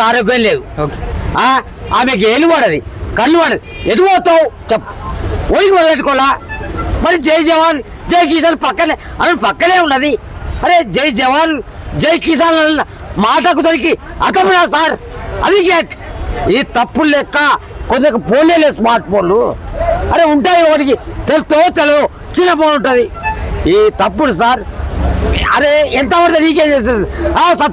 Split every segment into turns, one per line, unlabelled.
ఆరోగ్యం లేదు. ఆమెకి ఏలు పడది కళ్ళు పడది. ఎటు పోతావు? చెప్పు. ఒడికి వదిలేట్టుకోవాలా? మరి జై జవాన్ జై కిసాన్ పక్కనే అని పక్కనే ఉన్నది. అరే జై జవాన్ జై కిసాన్ అన్న మాటకు దొరికి అతను సార్? అది గేట్ ఈ తప్పులు లెక్క కొందరికి ఫోన్లే లేదు స్మార్ట్ ఫోన్లు. అరే ఉంటాయి ఒకటికి తెలుతో తెలియదు చిన్న ఫోన్ ఉంటుంది. ఈ తప్పుడు సార్ అరే ఎంత పడితే నీకేం చేస్తుంది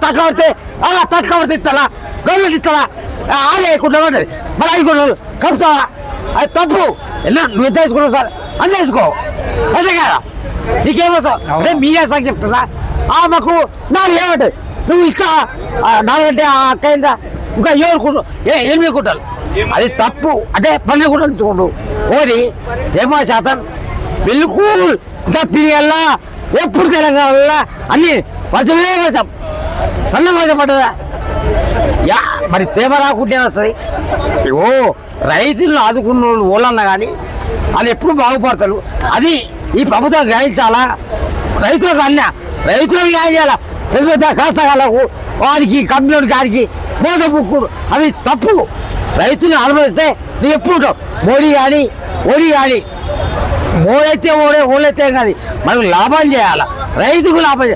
తక్కువ పడితే ఆ తక్కువ పడితే ఇస్తారా గవర్నమెంట్ ఇస్తారా ఆ లేకుండా ఉండదు మరి అనుకున్నాడు కలుపుతావా అది తప్పు ఎలా నువ్వు ఎంత వేసుకున్నావు సార్ అంత వేసుకో అదే కదా నీకేమో అదే మీరే సార్ చెప్తున్నా ఆ మాకు నాకు ఏమంటుంది నువ్వు ఇస్తా నాకంటే ఆ అక్క ఎంత ఇంకా ఏడు కుంటు ఎనిమిది కుంటాలు అది తప్పు అంటే పన్నెండు కుంటలు చూడు ఓడి జయమా శాతం బిల్కుల్ పిల్లల్లా ఎప్పుడు తెలంగాణ అన్ని వర్షమే వర్షం సన్న వర్షం పడ్డదా యా మరి తేమ రాకుంటే వస్తుంది ఓ రైతులను ఆదుకున్న వాళ్ళు ఓళ్ళన్నా కానీ వాళ్ళు ఎప్పుడు బాగుపడతారు. అది ఈ ప్రభుత్వం గ్రహించాలా? రైతులకు అన్న రైతులకు న్యాయం చేయాలా? పెద్ద పెద్ద కష్టకాలకు వారికి కంపెనీ గారికి మోసపుక్కుడు అది తప్పు. రైతుని అనుభవిస్తే నువ్వు ఎప్పుడు ఉంటావు? మోడీ కానీ ఓడి కానీ మోడైతే ఓడే ఓడైతే కానీ మనకు లాభం చేయాలా? రైతుకు లాభం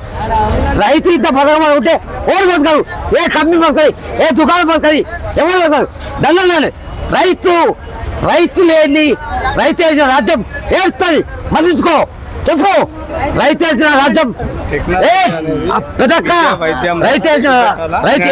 రైతు ఇంత పథకం ఉంటే ఓడి బతకదు ఏ కంపెనీ బతకది? ఏ దుకాణం బతకది? ఎవరు బతకదు దండాలి రైతు రైతు లేని రైతు వేసిన రాజ్యం ఏడుస్తుంది. మదించుకో చెప్పు. రైతు వేసిన రాజ్యం ఏ? పెద్దక్క. రైతు వేసిన రైతు